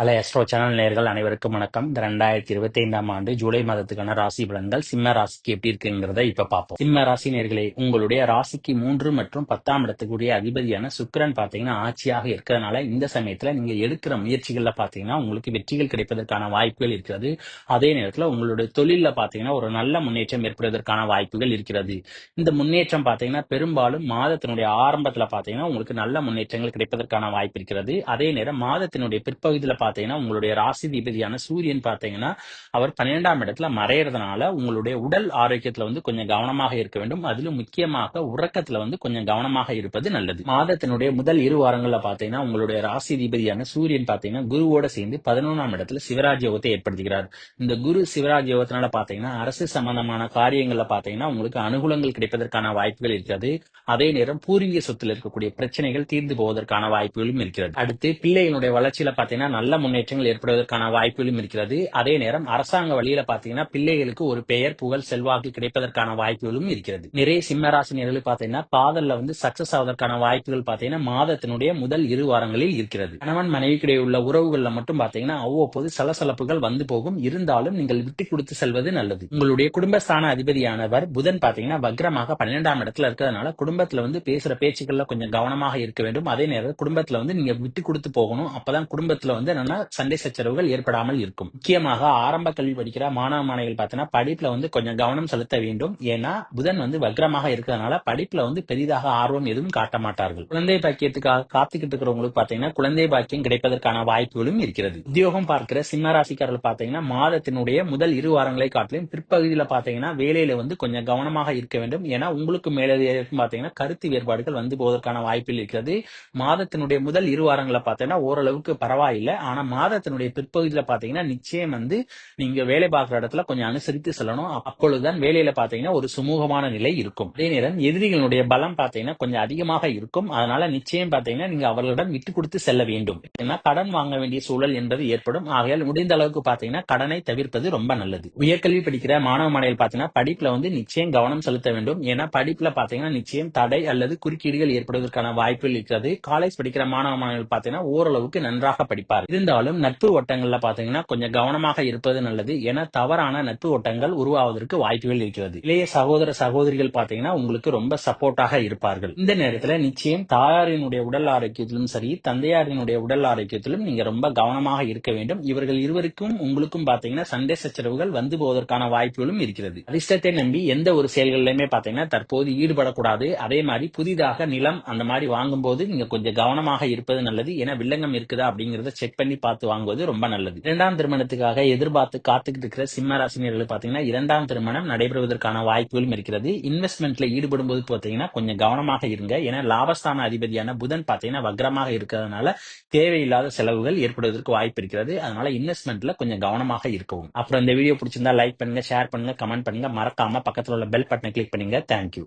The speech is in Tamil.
ஹலோ எஸ்ட்ரோ சேனல் நேர்கள் அனைவருக்கும் வணக்கம். இந்த ரெண்டாயிரத்தி இருபத்தி ஐந்தாம் ஆண்டு ஜூலை மாதத்துக்கான ராசி பலன்கள் சிம்ம ராசிக்கு எப்படி இருக்குங்கிறத இப்ப பார்ப்போம். சிம்ம ராசி நேர்களே உங்களுடைய ராசிக்கு மூன்று மற்றும் பத்தாம் இடத்துக்குரிய அதிபதியான சுக்கிரன் பாத்தீங்கன்னா ஆட்சியாக இருக்கிறதுனால இந்த சமயத்துல நீங்க எடுக்கிற முயற்சிகள்ல பாத்தீங்கன்னா உங்களுக்கு வெற்றிகள் கிடைப்பதற்கான வாய்ப்புகள் இருக்கிறது. அதே நேரத்துல உங்களுடைய தொழில பாத்தீங்கன்னா ஒரு நல்ல முன்னேற்றம் ஏற்படுவதற்கான வாய்ப்புகள் இருக்கிறது. இந்த முன்னேற்றம் பாத்தீங்கன்னா பெரும்பாலும் மாதத்தினுடைய ஆரம்பத்துல பாத்தீங்கன்னா உங்களுக்கு நல்ல முன்னேற்றங்கள் கிடைப்பதற்கான வாய்ப்பு இருக்கிறது. அதே நேரம் மாதத்தினுடைய பிற்பகுதியில பாத்தீங்கன்னா உங்களுடைய ராசி அதிபதியான சூரியன் பாத்தீங்கன்னா அவர் பன்னிரெண்டாம் இடத்துல மறையறதுனால உங்களுடைய உடல் ஆரோக்கியத்துல வந்து கொஞ்சம் கவனமாக இருக்க வேண்டும். அதிலும் முக்கியமாக உறக்கத்துல வந்து கொஞ்சம் கவனமாக இருப்பது நல்லது. மாதத்தினுடைய முதல் இரு வாரங்கள்ல பாத்தீங்கன்னா உங்களுடைய ராசி அதிபதியான சூரியன் பாத்தீங்கன்னா குருவோட சேர்ந்து பதினொன்றாம் இடத்துல சிவராஜ் யோகத்தை ஏற்படுத்துகிறார். இந்த குரு சிவராஜ் யோகத்தினால பாத்தீங்கன்னா அரசு சம்பந்தமான காரியங்கள்ல பாத்தீங்கன்னா உங்களுக்கு அனுகூலங்கள் கிடைப்பதற்கான வாய்ப்புகள் இருக்கிறது. அதே நேரம் பூர்வீக சொத்துல இருக்கக்கூடிய பிரச்சனைகள் தீர்ந்து போவதற்கான வாய்ப்புகளும் இருக்கிறது. அடுத்து பிள்ளைகளுடைய வளர்ச்சியில பாத்தீங்கன்னா நல்ல முன்னேற்றங்கள் ஏற்படுவதற்கான வாய்ப்புகளும் இருக்கிறது. அதே நேரம் அரசாங்க வழியில பாத்தீங்கன்னா பிள்ளைகளுக்கு ஒரு பெயர் புகழ் செல்வாக்கு கிடைப்பதற்கான வாய்ப்புகளும் இருக்கிறது. நிறைய சிம்மராசினியர்கள் பாத்தீங்கன்னா காதல்ல வந்து சக்சஸ் ஆவதற்கான வாய்ப்புகள் பாத்தீங்கன்னா மாதத்தினுடைய முதல் இரு வாரங்களில் இருக்கிறது. கணவன் மனைவிக்கிடையே உள்ள உறவுகள்ல மட்டும் பாத்தீங்கன்னா அவ்வப்போது சலசலப்புகள் வந்து போகும். இருந்தாலும் நீங்கள் விட்டு கொடுத்து செல்வது நல்லது. உங்களுடைய குடும்பஸ்தான அதிபதியானவர் புதன் பாத்தீங்கன்னா வக்ரமாக பன்னிரெண்டாம் இடத்துல இருக்கிறதுனால குடும்பத்துல வந்து பேசுற பேச்சுக்கள்ல கொஞ்சம் கவனமாக இருக்க வேண்டும். அதே நேரம் குடும்பத்துல வந்து நீங்க விட்டு கொடுத்து போகணும். அப்பதான் குடும்பத்துல வந்து என்னன்னா சண்டை சச்சரவுகள் ஏற்படாமல் இருக்கும். முக்கியமாக ஆரம்ப கல்வி படிக்கிற மாணவ மாணவிகள் பார்த்தீங்கன்னா படிப்புல வந்து கொஞ்சம் கவனம் செலுத்த வேண்டும். ஏன்னா புதன் வந்து வக்ரமாக இருக்கிறதுனால படிப்புல வந்து பெரிதாக ஆர்வம் எதுவும் காட்ட மாட்டார்கள். குழந்தை பாக்கியத்துக்காக காத்துக்கிட்டு இருக்கிறவங்களுக்கு பாத்தீங்கன்னா குழந்தை பாக்கியம் கிடைப்பதற்கான வாய்ப்புகளும் இருக்கிறது. உத்தியோகம் பார்க்கிற சிம்ம ராசிக்காரர்கள் பாத்தீங்கன்னா மாதத்தினுடைய முதல் இரு வாரங்களை காட்டிலும் பிற்பகுதியில பாத்தீங்கன்னா வேலையில வந்து கொஞ்சம் கவனமாக இருக்க வேண்டும். ஏன்னா உங்களுக்கு மேலே பாத்தீங்கன்னா கருத்து வேறுபாடுகள் வந்து போவதற்கான வாய்ப்பில் இருக்கிறது. மாதத்தினுடைய முதல் இரு வாரங்களை பார்த்தீங்கன்னா ஓரளவுக்கு பரவாயில்லை. ஆனா மாதத்தினுடைய பிற்பகுதியில பாத்தீங்கன்னா நிச்சயம் வந்து நீங்க வேலை பார்க்குற இடத்துல கொஞ்சம் அனுசரித்து செல்லணும். அப்பொழுதுதான் வேலையில பாத்தீங்கன்னா ஒரு சுமூகமான நிலை இருக்கும். அதே நேரம் எதிரிகளுடைய பலம் பாத்தீங்கன்னா கொஞ்சம் அதிகமாக இருக்கும். அதனால நிச்சயம் பாத்தீங்கன்னா நீங்க அவர்களிடம் விட்டு கொடுத்து செல்ல வேண்டும். ஏன்னா கடன் வாங்க வேண்டிய சூழல் என்பது ஏற்படும். ஆகையால் முடிந்த அளவுக்கு பாத்தீங்கன்னா கடனை தவிர்ப்பது ரொம்ப நல்லது. உயர்கல்வி படிக்கிற மாணவ மாணவிகள் பாத்தீங்கன்னா படிப்புல வந்து நிச்சயம் கவனம் செலுத்த வேண்டும். ஏன்னா படிப்புல பாத்தீங்கன்னா நிச்சயம் தடை அல்லது குறுக்கீடுகள் ஏற்படுவதற்கான வாய்ப்புகள் இருக்கிறது. காலேஜ் படிக்கிற மாணவ மாணவிகள் பாத்தீங்கன்னா ஓரளவுக்கு நன்றாக படிப்பார் இருந்தாலும் நட்பு வட்டங்கள்ல பாத்தீங்கன்னா கொஞ்சம் கவனமாக இருப்பது நல்லது. என தவறான நட்பு வட்டங்கள் உருவாவதற்கு வாய்ப்புகள் இருக்கிறது. இளைய சகோதர சகோதரிகள் பாத்தீங்கன்னா உங்களுக்கு ரொம்ப சப்போர்ட்டாக இருப்பார்கள். இந்த நேரத்துல நிச்சயம் தாயாரினுடைய உடல் ஆரோக்கியத்திலும் சரி தந்தையாரினுடைய உடல் ஆரோக்கியத்திலும் நீங்க ரொம்ப கவனமாக இருக்க வேண்டும். இவர்கள் இருவருக்கும் உங்களுக்கும் பாத்தீங்கன்னா சண்டை சச்சரவுகள் வந்து போவதற்கான வாய்ப்புகளும் இருக்கிறது. அதிர்ஷ்டத்தை நம்பி எந்த ஒரு செயல்களிலுமே பாத்தீங்கன்னா தற்போது ஈடுபடக்கூடாது. அதே மாதிரி புதிதாக நிலம் அந்த மாதிரி வாங்கும்போது நீங்க கொஞ்சம் கவனமாக இருப்பது நல்லது. ஏன்னா வில்லங்கம் இருக்குதா அப்படிங்கறத செக் பண்ணி பார்த்து வாங்குவது ரொம்ப நல்லது. இரண்டாம் திருமணத்துக்காக எதிர்பார்த்து காத்துக்கிட்டு இருக்கிற சிம்ம ராசினியர்கள் பாத்தீங்கன்னா இரண்டாம் திருமணம் நடைபெறுவதற்கான வாய்ப்புகளும் இருக்கிறது. இன்வெஸ்ட்மெண்ட்ல ஈடுபடும் போது பாத்தீங்கன்னா கொஞ்சம் கவனமாக இருங்க. ஏன்னா லாபஸ்தான அதிபதியான புதன் பாத்தீங்கன்னா வக்ரமாக இருக்கிறதுனால தேவையில்லாத செலவுகள் ஏற்படுவதற்கு வாய்ப்பு இருக்கிறது. அதனால இன்வெஸ்ட்மெண்ட்ல கொஞ்சம் கவனமாக இருக்கவும். அப்புறம் இந்த வீடியோ பிடிச்சிருந்தா லைக் பண்ணுங்க ஷேர் பண்ணுங்க கமெண்ட் பண்ணுங்க. மறக்காம பக்கத்துல உள்ள பெல் பட்டனை கிளிக் பண்ணுங்க. தேங்க்யூ